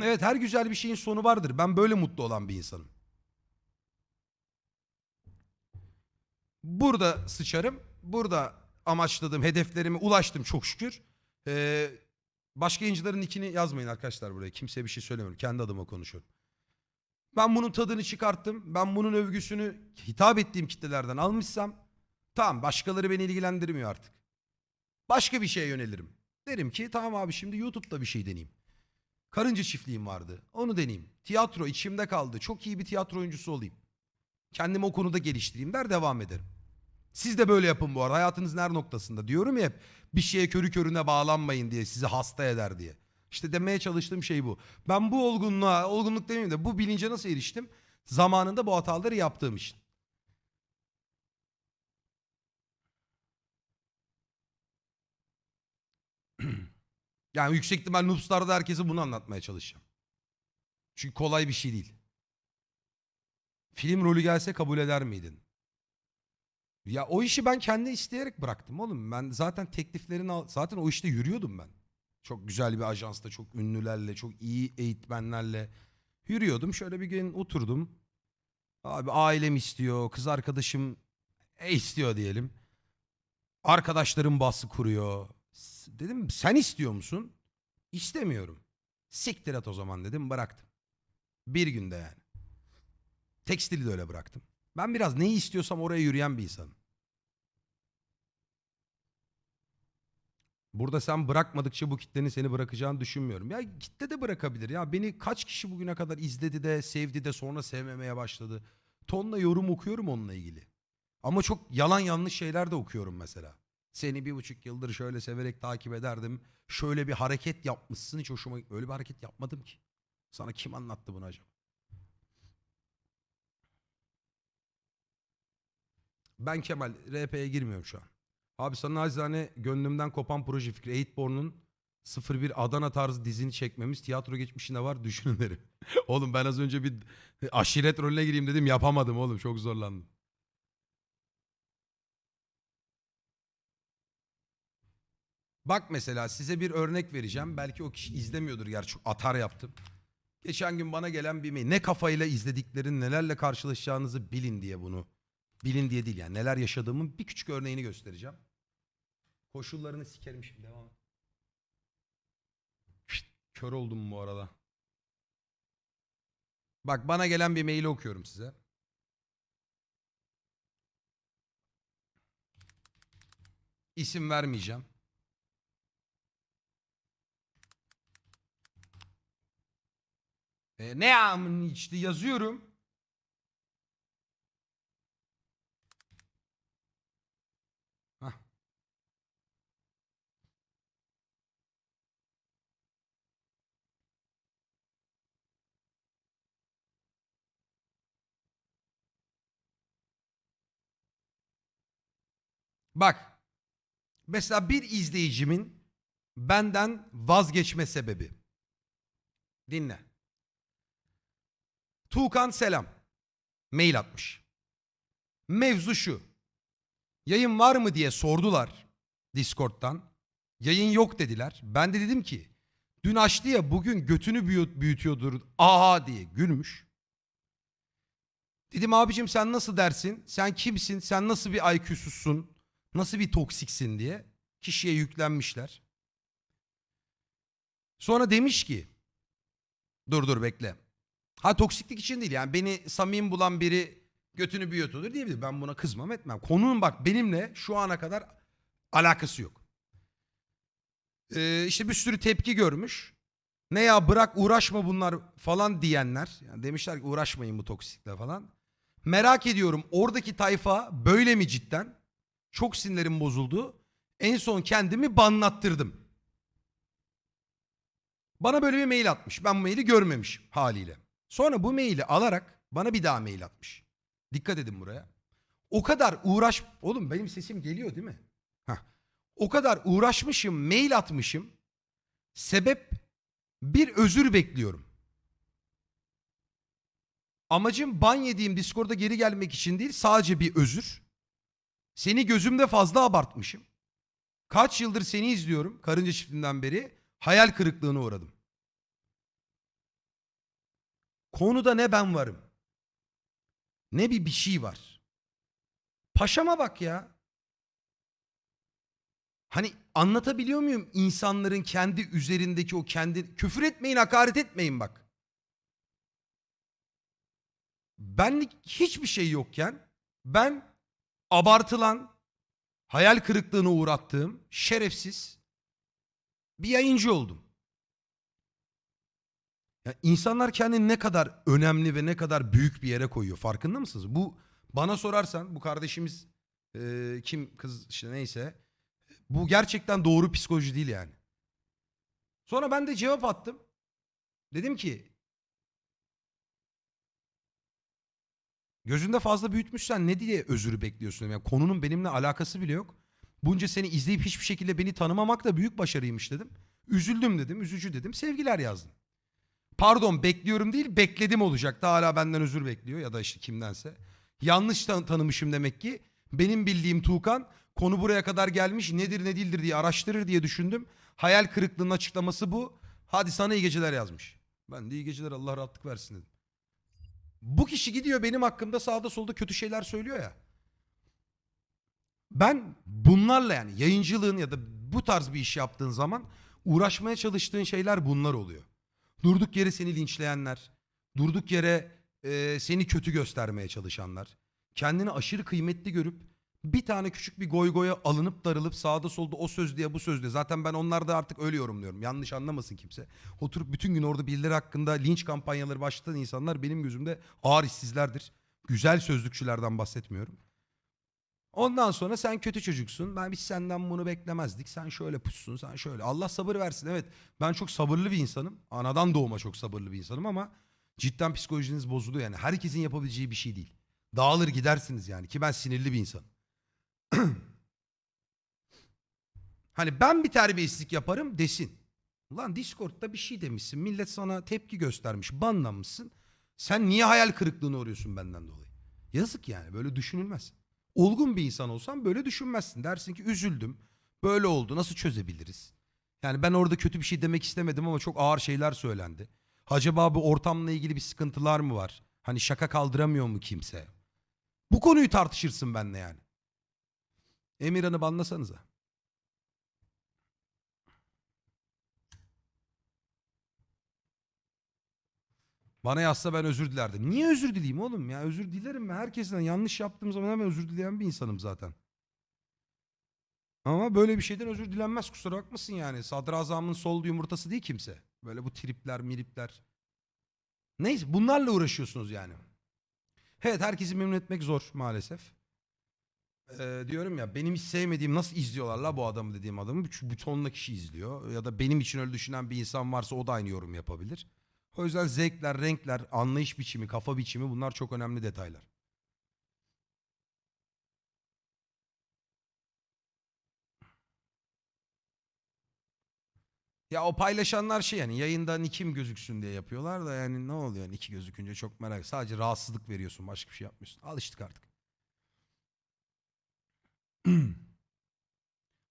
evet her güzel bir şeyin sonu vardır. Ben böyle mutlu olan bir insanım. Burada sıçarım. Burada amaçladığım hedeflerime ulaştım çok şükür. Ee, başka yayıncıların nickini yazmayın arkadaşlar buraya. Kimseye bir şey söylemiyorum. Kendi adıma konuşuyorum. Ben bunun tadını çıkarttım. Ben bunun övgüsünü hitap ettiğim kitlelerden almışsam tamam başkaları beni ilgilendirmiyor artık. Başka bir şeye yönelirim. Derim ki tamam abi şimdi YouTube'da bir şey deneyeyim. Karınca çiftliğim vardı. Onu deneyeyim. Tiyatro içimde kaldı. Çok iyi bir tiyatro oyuncusu olayım. Kendimi o konuda geliştireyim der devam ederim. Siz de böyle yapın bu arada. Hayatınızın her noktasında. Diyorum ya hep bir şeye körü körüne bağlanmayın diye sizi hasta eder diye. İşte demeye çalıştığım şey bu. Ben bu olgunluğa, olgunluk demeyeyim de bu bilince nasıl eriştim? Zamanında bu hataları yaptığım için. Yani yüksek ihtimal Noobstar'da herkese bunu anlatmaya çalışacağım. Çünkü kolay bir şey değil. Film rolü gelse kabul eder miydin? Ya o işi ben kendi isteyerek bıraktım oğlum. Ben zaten tekliflerini al zaten o işte yürüyordum ben. Çok güzel bir ajansta, çok ünlülerle, çok iyi eğitmenlerle yürüyordum. Şöyle bir gün oturdum. Abi ailem istiyor, kız arkadaşım e istiyor diyelim. Arkadaşlarım baskı kuruyor. Dedim sen istiyor musun? İstemiyorum. Siktir et o zaman dedim bıraktım. Bir günde yani. Tekstili de öyle bıraktım. Ben biraz neyi istiyorsam oraya yürüyen bir insanım. Burada sen bırakmadıkça bu kitlenin seni bırakacağını düşünmüyorum. Ya kitle de bırakabilir. Ya beni kaç kişi bugüne kadar izledi de sevdi de sonra sevmemeye başladı. Tonla yorum okuyorum onunla ilgili. Ama çok yalan yanlış şeyler de okuyorum mesela. Seni bir buçuk yıldır şöyle severek takip ederdim. Şöyle bir hareket yapmışsın hiç hoşuma Öyle bir hareket yapmadım ki. Sana kim anlattı bunu acaba? Ben Kemal RP'ye girmiyorum şu an. Abi sana nacizane gönlümden kopan proje fikri. Eightborn'un 01 Adana tarzı dizini çekmemiz tiyatro geçmişinde var düşünün derim. oğlum ben az önce bir aşiret rolüne gireyim dedim yapamadım oğlum çok zorlandım. Bak mesela size bir örnek vereceğim. Belki o kişi izlemiyordur gerçi atar yaptım. Geçen gün bana gelen bir mail. Ne kafayla izlediklerin nelerle karşılaşacağınızı bilin diye bunu. Bilin diye değil yani neler yaşadığımın bir küçük örneğini göstereceğim. Koşullarını sikerim şimdi devam et. Kör oldum bu arada. Bak bana gelen bir maili okuyorum size. İsim vermeyeceğim. E, ne amın işte yazıyorum. Bak. Mesela bir izleyicimin benden vazgeçme sebebi. Dinle. Tuğkan selam. Mail atmış. Mevzu şu. Yayın var mı diye sordular Discord'dan. Yayın yok dediler. Ben de dedim ki dün açtı ya bugün götünü büyü- büyütüyordur aha diye gülmüş. Dedim abicim sen nasıl dersin? Sen kimsin? Sen nasıl bir IQ'suzsun? Nasıl bir toksiksin diye kişiye yüklenmişler. Sonra demiş ki dur dur bekle. Ha toksiklik için değil yani beni samimi bulan biri götünü büyütüyordur diyebilir. Ben buna kızmam etmem. Konunun bak benimle şu ana kadar alakası yok. Ee, işte bir sürü tepki görmüş. Ne ya bırak uğraşma bunlar falan diyenler. Yani demişler ki uğraşmayın bu toksikle falan. Merak ediyorum oradaki tayfa böyle mi cidden? Çok sinirlerim bozuldu. En son kendimi banlattırdım. Bana böyle bir mail atmış. Ben bu maili görmemişim haliyle. Sonra bu maili alarak bana bir daha mail atmış. Dikkat edin buraya. O kadar uğraş... Oğlum benim sesim geliyor değil mi? Heh. O kadar uğraşmışım, mail atmışım. Sebep bir özür bekliyorum. Amacım ban yediğim Discord'a geri gelmek için değil sadece bir özür. Seni gözümde fazla abartmışım. Kaç yıldır seni izliyorum karınca çiftinden beri. Hayal kırıklığına uğradım. Konuda ne ben varım. Ne bir bir şey var. Paşama bak ya. Hani anlatabiliyor muyum insanların kendi üzerindeki o kendi küfür etmeyin hakaret etmeyin bak. Benlik hiçbir şey yokken ben abartılan hayal kırıklığına uğrattığım şerefsiz bir yayıncı oldum. Ya insanlar kendini ne kadar önemli ve ne kadar büyük bir yere koyuyor farkında mısınız? Bu bana sorarsan bu kardeşimiz e, kim kız işte neyse bu gerçekten doğru psikoloji değil yani. Sonra ben de cevap attım. Dedim ki gözünde fazla büyütmüşsen ne diye özürü bekliyorsun? Yani konunun benimle alakası bile yok. Bunca seni izleyip hiçbir şekilde beni tanımamak da büyük başarıymış dedim. Üzüldüm dedim, üzücü dedim. Sevgiler yazdım. Pardon bekliyorum değil bekledim olacaktı. Hala benden özür bekliyor ya da işte kimdense. Yanlış tan- tanımışım demek ki. Benim bildiğim Tuğkan konu buraya kadar gelmiş nedir ne değildir diye araştırır diye düşündüm. Hayal kırıklığının açıklaması bu. Hadi sana iyi geceler yazmış. Ben de iyi geceler Allah rahatlık versin dedim. Bu kişi gidiyor benim hakkımda sağda solda kötü şeyler söylüyor ya. Ben bunlarla yani yayıncılığın ya da bu tarz bir iş yaptığın zaman uğraşmaya çalıştığın şeyler bunlar oluyor. Durduk yere seni linçleyenler, durduk yere e, seni kötü göstermeye çalışanlar, kendini aşırı kıymetli görüp bir tane küçük bir goygoya alınıp darılıp sağda solda o söz diye bu söz diye. Zaten ben onlarda artık öyle yorumluyorum. Yanlış anlamasın kimse. Oturup bütün gün orada birileri hakkında linç kampanyaları başlatan insanlar benim gözümde ağır işsizlerdir. Güzel sözlükçülerden bahsetmiyorum. Ondan sonra sen kötü çocuksun. Ben biz senden bunu beklemezdik. Sen şöyle pussun, sen şöyle. Allah sabır versin. Evet ben çok sabırlı bir insanım. Anadan doğma çok sabırlı bir insanım ama cidden psikolojiniz bozuluyor yani. Herkesin yapabileceği bir şey değil. Dağılır gidersiniz yani ki ben sinirli bir insanım. hani ben bir terbiyesizlik yaparım desin. Ulan Discord'da bir şey demişsin. Millet sana tepki göstermiş. Banlanmışsın. Sen niye hayal kırıklığına uğruyorsun benden dolayı? Yazık yani böyle düşünülmez. Olgun bir insan olsan böyle düşünmezsin. Dersin ki üzüldüm. Böyle oldu. Nasıl çözebiliriz? Yani ben orada kötü bir şey demek istemedim ama çok ağır şeyler söylendi. Acaba bu ortamla ilgili bir sıkıntılar mı var? Hani şaka kaldıramıyor mu kimse? Bu konuyu tartışırsın benimle yani. Emirhan'ı banlasanıza. Bana yazsa ben özür dilerdim. Niye özür dileyim oğlum ya? Özür dilerim ben herkesten. Yanlış yaptığım zaman hemen özür dileyen bir insanım zaten. Ama böyle bir şeyden özür dilenmez kusura bakmasın yani. Sadrazamın sol yumurtası değil kimse. Böyle bu tripler miripler. Neyse bunlarla uğraşıyorsunuz yani. Evet herkesi memnun etmek zor maalesef. Ee, diyorum ya benim hiç sevmediğim nasıl izliyorlar la bu adamı dediğim adamı. Çünkü butonla kişi izliyor. Ya da benim için öyle düşünen bir insan varsa o da aynı yorum yapabilir. O yüzden zevkler, renkler, anlayış biçimi, kafa biçimi bunlar çok önemli detaylar. Ya o paylaşanlar şey yani yayında nikim gözüksün diye yapıyorlar da yani ne oluyor yani iki gözükünce çok merak. Sadece rahatsızlık veriyorsun başka bir şey yapmıyorsun. Alıştık artık.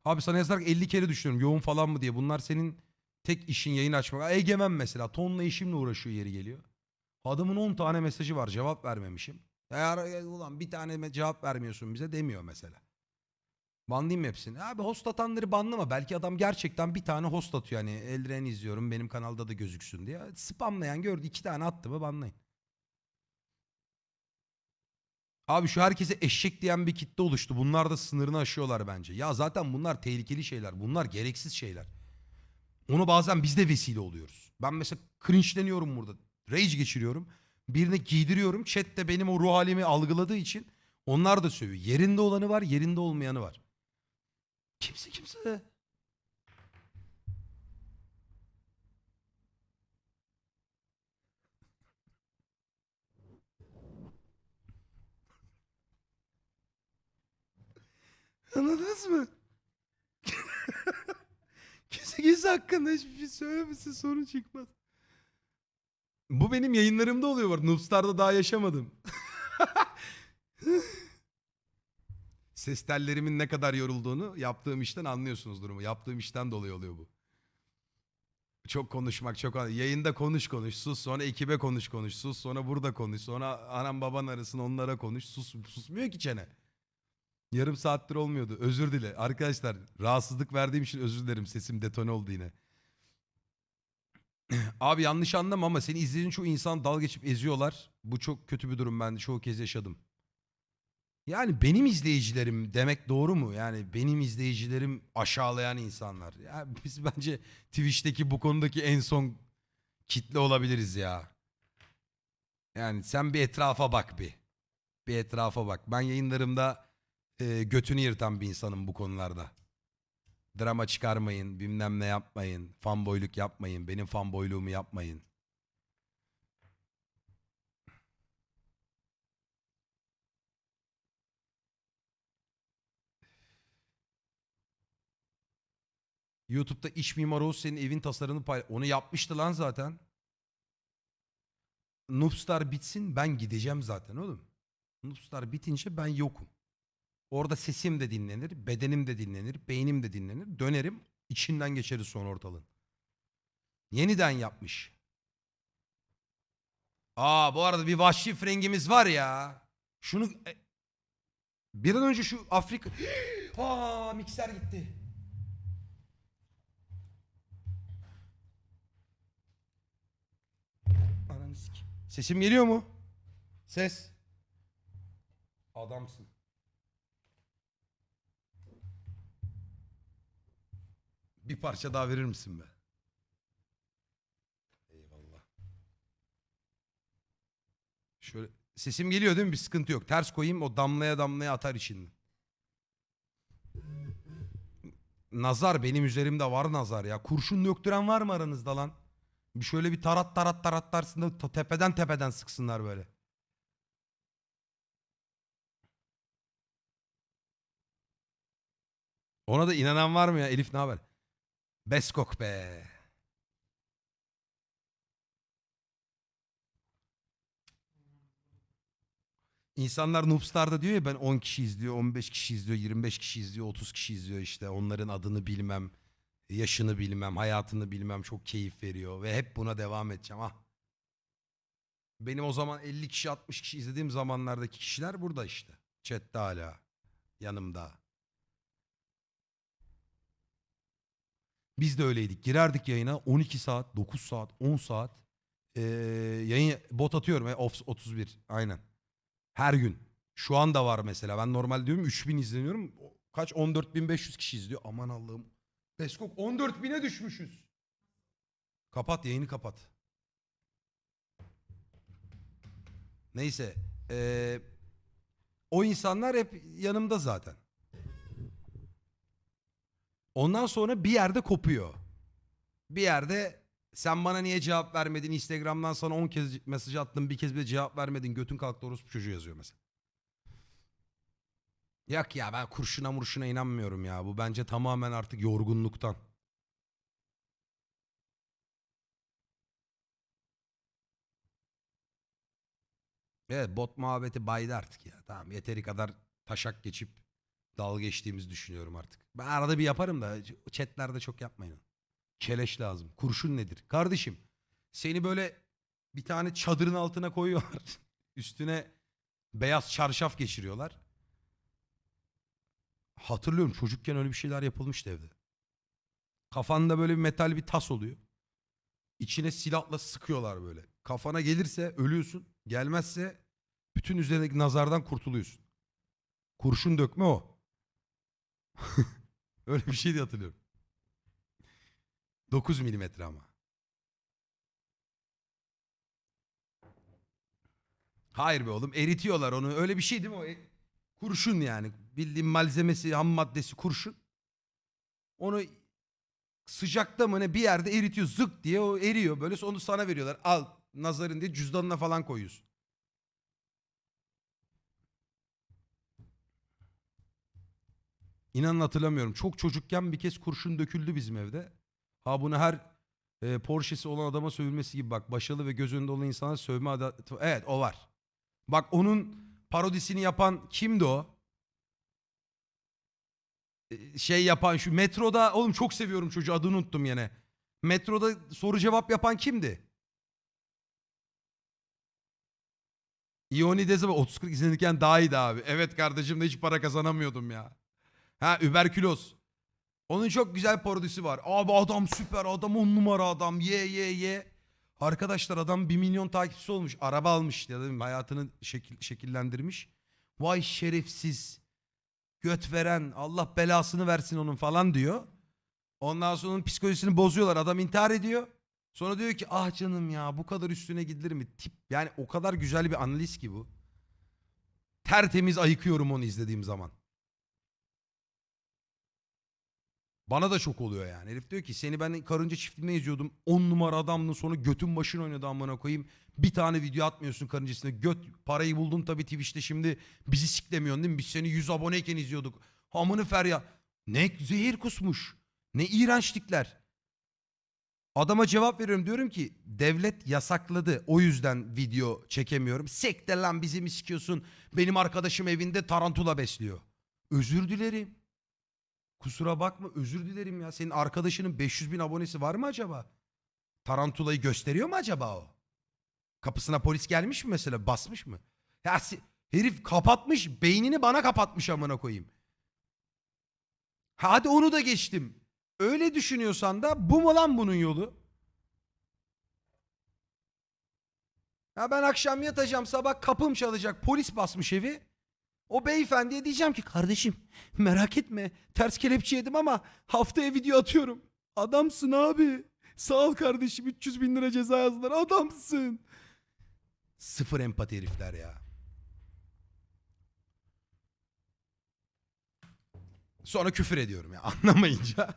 Abi sana yazarak 50 kere düşünüyorum yoğun falan mı diye. Bunlar senin tek işin yayın açmak. Egemen mesela tonla işimle uğraşıyor yeri geliyor. Adamın 10 tane mesajı var cevap vermemişim. Eğer ulan bir tane cevap vermiyorsun bize demiyor mesela. Banlayayım hepsini? Abi host atanları banlama. Belki adam gerçekten bir tane host atıyor. Hani Eldren izliyorum benim kanalda da gözüksün diye. Spamlayan gördü iki tane attı mı banlayın. Abi şu herkese eşek diyen bir kitle oluştu. Bunlar da sınırını aşıyorlar bence. Ya zaten bunlar tehlikeli şeyler. Bunlar gereksiz şeyler. Onu bazen biz de vesile oluyoruz. Ben mesela cringe'leniyorum burada. Rage geçiriyorum. Birine giydiriyorum. Chat de benim o ruh halimi algıladığı için onlar da sövüyor. Yerinde olanı var, yerinde olmayanı var. Kimse kimse. Anladınız mı? Kimse kimse hakkında hiçbir şey söylemesin sorun çıkmaz. Bu benim yayınlarımda oluyor var. Noobstar'da daha yaşamadım. Ses tellerimin ne kadar yorulduğunu yaptığım işten anlıyorsunuz durumu. Yaptığım işten dolayı oluyor bu. Çok konuşmak çok yayında konuş konuş sus sonra ekibe konuş konuş sus sonra burada konuş sonra anam baban arasın onlara konuş sus susmuyor ki çene. Yarım saattir olmuyordu özür dile arkadaşlar rahatsızlık verdiğim için özür dilerim sesim detone oldu yine. Abi yanlış anlama ama seni izlediğin çoğu insan dal geçip eziyorlar. Bu çok kötü bir durum ben de çoğu kez yaşadım. Yani benim izleyicilerim demek doğru mu? Yani benim izleyicilerim aşağılayan insanlar. Ya biz bence Twitch'teki bu konudaki en son kitle olabiliriz ya. Yani sen bir etrafa bak bir. Bir etrafa bak. Ben yayınlarımda e, götünü yırtan bir insanım bu konularda. Drama çıkarmayın, bilmem ne yapmayın, fanboyluk yapmayın, benim fanboyluğumu yapmayın. YouTube'da iç mimar Oğuz senin evin tasarımını pay... Onu yapmıştı lan zaten. Noobstar bitsin ben gideceğim zaten oğlum. Noobstar bitince ben yokum. Orada sesim de dinlenir, bedenim de dinlenir, beynim de dinlenir. Dönerim, içinden geçeriz son ortalığın. Yeniden yapmış. Aa bu arada bir vahşi frengimiz var ya. Şunu... e, Bir an önce şu Afrika... Aa mikser gitti. Ananı. Sesim geliyor mu? Ses. Adamsın. Bir parça daha verir misin be? Eyvallah. Şöyle sesim geliyor değil mi? Bir sıkıntı yok. Ters koyayım o damlaya damlaya atar içinden. Nazar benim üzerimde var nazar ya. Kurşun döktüren var mı aranızda lan? Bir şöyle bir tarat tarat tarat tarsın da tepeden tepeden sıksınlar böyle. Ona da inanan var mı ya? Elif ne haber? Beskok be. İnsanlar Noobstar'da diyor ya ben 10 kişi izliyor, 15 kişi izliyor, 25 kişi izliyor, 30 kişi izliyor işte. Onların adını bilmem, yaşını bilmem, hayatını bilmem çok keyif veriyor ve hep buna devam edeceğim. Ah. Benim o zaman 50 kişi 60 kişi izlediğim zamanlardaki kişiler burada işte. Chat'te hala. Yanımda. Biz de öyleydik. Girerdik yayına 12 saat, 9 saat, 10 saat. Ee, yayın bot atıyorum. E, of- 31 aynen. Her gün. Şu anda var mesela. Ben normal diyorum 3000 izleniyorum. Kaç? 14.500 kişi izliyor. Aman Allah'ım. Beskok 14.000'e düşmüşüz. Kapat yayını kapat. Neyse. ee, o insanlar hep yanımda zaten. Ondan sonra bir yerde kopuyor. Bir yerde sen bana niye cevap vermedin? Instagram'dan sana 10 kez mesaj attım bir kez bile cevap vermedin. Götün kalktı orospu çocuğu yazıyor mesela. Yok ya ben kurşuna murşuna inanmıyorum ya. Bu bence tamamen artık yorgunluktan. Evet bot muhabbeti baydı artık ya. Tamam yeteri kadar taşak geçip dalga geçtiğimizi düşünüyorum artık. Ben arada bir yaparım da chatlerde çok yapmayın. Keleş lazım. Kurşun nedir? Kardeşim seni böyle bir tane çadırın altına koyuyorlar. Üstüne beyaz çarşaf geçiriyorlar. Hatırlıyorum çocukken öyle bir şeyler yapılmıştı evde. Kafanda böyle bir metal bir tas oluyor. İçine silahla sıkıyorlar böyle. Kafana gelirse ölüyorsun. Gelmezse bütün üzerindeki nazardan kurtuluyorsun. Kurşun dökme o. Öyle bir şey de hatırlıyorum. 9 milimetre ama. Hayır be oğlum eritiyorlar onu. Öyle bir şey değil mi o? E, Kurşun yani. Bildiğin malzemesi, ham maddesi kurşun. Onu sıcakta mı ne bir yerde eritiyor zık diye o eriyor. Böyle onu sana veriyorlar. Al nazarın diye cüzdanına falan koyuyorsun. İnanın hatırlamıyorum. Çok çocukken bir kez kurşun döküldü bizim evde. Ha bunu her e, Porsche'si olan adama sövülmesi gibi bak. Başarılı ve göz önünde olan insana sövme adı... Evet o var. Bak onun parodisini yapan kimdi o? E, Şey yapan şu metroda oğlum çok seviyorum çocuğu adını unuttum yine. Metroda soru cevap yapan kimdi? İoni Dezebe 30-40 izlenirken daha iyiydi abi. Evet kardeşim de hiç para kazanamıyordum ya. Ha überküloz. Onun çok güzel parodisi var. Abi adam süper adam on numara adam ye ye ye. Arkadaşlar adam 1 milyon takipçisi olmuş. Araba almış ya da hayatını şekil, şekillendirmiş. Vay şerefsiz. Göt veren Allah belasını versin onun falan diyor. Ondan sonra onun psikolojisini bozuyorlar. Adam intihar ediyor. Sonra diyor ki ah canım ya bu kadar üstüne gidilir mi? Tip yani o kadar güzel bir analiz ki bu. Tertemiz ayıkıyorum onu izlediğim zaman. Bana da çok oluyor yani. Herif diyor ki seni ben karınca çiftliğinde izliyordum. 10 numara adamdın sonra götün başın oynadı amına koyayım. Bir tane video atmıyorsun karıncasına. Göt parayı buldun tabii Twitch'te şimdi bizi siklemiyorsun değil mi? Biz seni 100 aboneyken izliyorduk. Hamını ferya. Ne zehir kusmuş. Ne iğrençlikler. Adama cevap veriyorum diyorum ki devlet yasakladı o yüzden video çekemiyorum. Sekte lan bizi mi sikiyorsun? Benim arkadaşım evinde tarantula besliyor. Özür dilerim. Kusura bakma özür dilerim ya. Senin arkadaşının 500 bin abonesi var mı acaba? Tarantulayı gösteriyor mu acaba o? Kapısına polis gelmiş mi mesela basmış mı? Ya herif kapatmış beynini bana kapatmış amına koyayım. Hadi onu da geçtim. Öyle düşünüyorsan da bu mu lan bunun yolu? Ya ben akşam yatacağım sabah kapım çalacak polis basmış evi. O beyefendiye diyeceğim ki kardeşim merak etme ters kelepçe yedim ama haftaya video atıyorum. Adamsın abi. Sağ ol kardeşim 300 bin lira ceza yazdılar adamsın. Sıfır empati herifler ya. Sonra küfür ediyorum ya anlamayınca.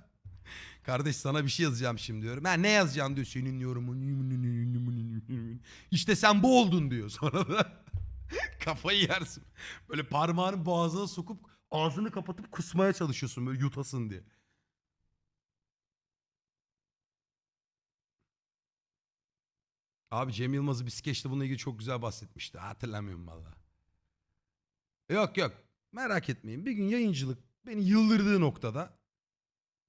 Kardeş sana bir şey yazacağım şimdi diyorum. Ha ne yazacağım diyor senin yorumun. İşte sen bu oldun diyor. Sonra da kafayı yersin. Böyle parmağını boğazına sokup ağzını kapatıp kusmaya çalışıyorsun böyle yutasın diye. Abi Cem Yılmaz'ı bir skeçte bununla ilgili çok güzel bahsetmişti. Hatırlamıyorum valla. Yok yok merak etmeyin. Bir gün yayıncılık beni yıldırdığı noktada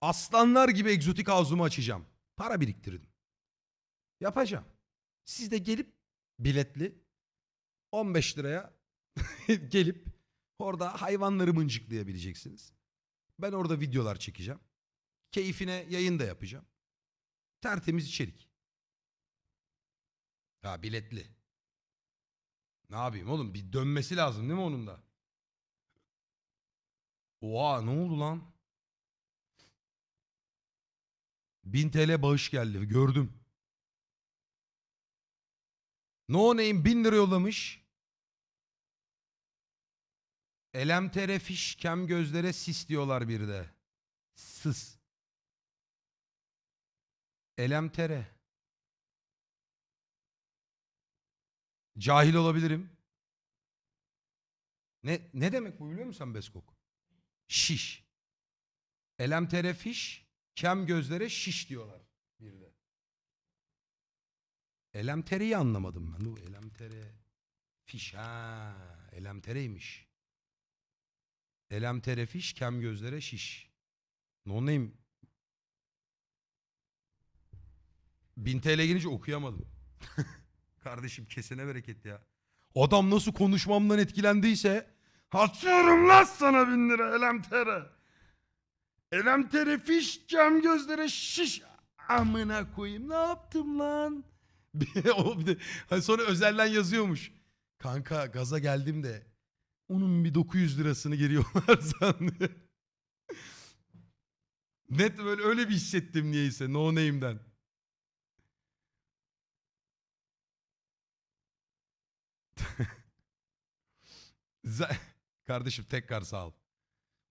aslanlar gibi egzotik havzumu açacağım. Para biriktirdim. Yapacağım. Siz de gelip biletli 15 liraya gelip orada hayvanları mıncıklayabileceksiniz. Ben orada videolar çekeceğim. Keyfine yayın da yapacağım. Tertemiz içerik. Ha biletli. Ne yapayım oğlum? Bir dönmesi lazım değil mi onun da? Oha ne oldu lan? 1000 TL bağış geldi. Gördüm. No Name 1000 lira yollamış. Elemtere fiş kem gözlere sis diyorlar bir de. Sız. Elemtere. Cahil olabilirim. Ne ne demek bu biliyor musun Beskok? Şiş. Elemtere fiş, kem gözlere şiş diyorlar bir de. Elemtere'yi anlamadım ben. Bu elemtere fiş ha, elemtereymiş. Elemtere fiş, kem gözlere şiş. No name. 1000 TL gelince okuyamadım. Kardeşim kesene bereket ya. Adam nasıl konuşmamdan etkilendiyse atıyorum lan sana bin lira elemtere. Elemtere fiş cam gözlere şiş. Amına koyayım ne yaptım lan? Bir de hani sonra özelden yazıyormuş. Kanka gaza geldim de onun bir 900 lirasını geri yollarsan diye. Net böyle öyle bir hissettim niyeyse no name'den. Kardeşim tekrar sağ ol.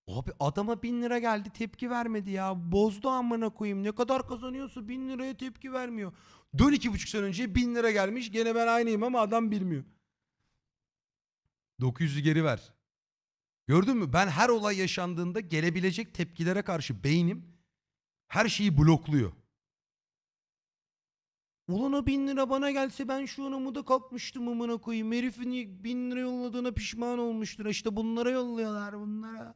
Abi adama bin lira geldi tepki vermedi ya. Bozdu amına koyayım. Ne kadar kazanıyorsa bin liraya tepki vermiyor. Dön iki buçuk sene önce bin lira gelmiş. Gene ben aynıyım ama adam bilmiyor. 900'ü geri ver. Gördün mü? Ben her olay yaşandığında gelebilecek tepkilere karşı beynim her şeyi blokluyor. Ulan o bin lira bana gelse ben şu an umuda kalkmıştım amına koyayım. Herifin bin lira yolladığına pişman olmuştur. İşte bunlara yolluyorlar bunlara.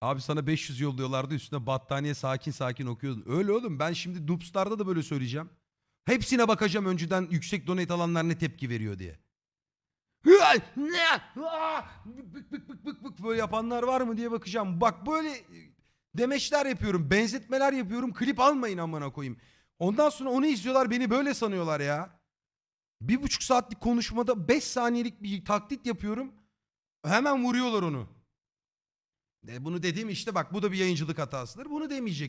Abi sana 500 yolluyorlardı üstüne battaniye sakin sakin okuyordun. Öyle oğlum ben şimdi Dupstar'da da böyle söyleyeceğim. Hepsine bakacağım önceden yüksek donate alanlar ne tepki veriyor diye. Ne? Bık böyle yapanlar var mı diye bakacağım. Bak böyle demeçler yapıyorum, benzetmeler yapıyorum. Klip almayın amına koyayım. Ondan sonra onu izliyorlar beni böyle sanıyorlar ya. Bir buçuk saatlik konuşmada beş saniyelik bir taklit yapıyorum. Hemen vuruyorlar onu. E bunu dediğim işte bak bu da bir yayıncılık hatasıdır. Bunu demeyecek.